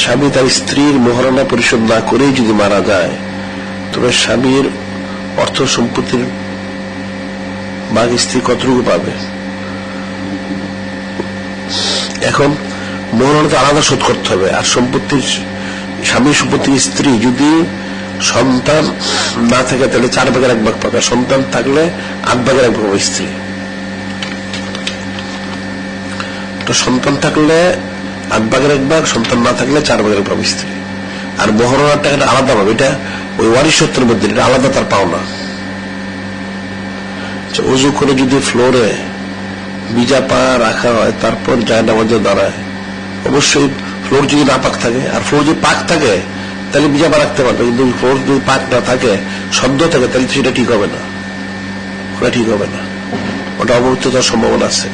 স্বামী তার স্ত্রীর মহারণা পরিশোধ না করেই যদি মারা যায়, তবে স্বামীর অর্থ সম্পত্তির ভাগ স্ত্রী কতটুকু পাবে? এখন মহারণা তো আলাদা শোধ করতে হবে, আর সম্পত্তির, স্বামী সম্পত্তির স্ত্রী যদি সন্তান না থাকে, তাহলে চার ভাগের এক ভাগ পাবে সন্তান থাকলে আট ভাগের এক ভাগ স্ত্রী। তো সন্তান থাকলে আট ভাগের এক ভাগ সন্তান না থাকলে চার ভাগের এক ভাগ স্ত্রী আর মহারণার টাকাটা আলাদা পাবে এটা ওই ওয়ারিশ সত্যের মধ্যে এটা আলাদা তার পাওনা। আচ্ছা, উজু করে যদি ফ্লোরে বিজা পা রাখা হয় তারপর যায় নামাজে দাঁড়ায় অবশ্যই ফ্লোর যদি না পাক থাকে আর ফ্লোর যদি পাক থাকে তাহলে বিজা পা রাখতে পারবে কিন্তু ফ্লোর যদি পাক না থাকে শব্দ থাকে তাহলে সেটা ঠিক হবে না। ওটা ঠিক হবে না। ওটা অবহিত সম্ভাবনা আছে।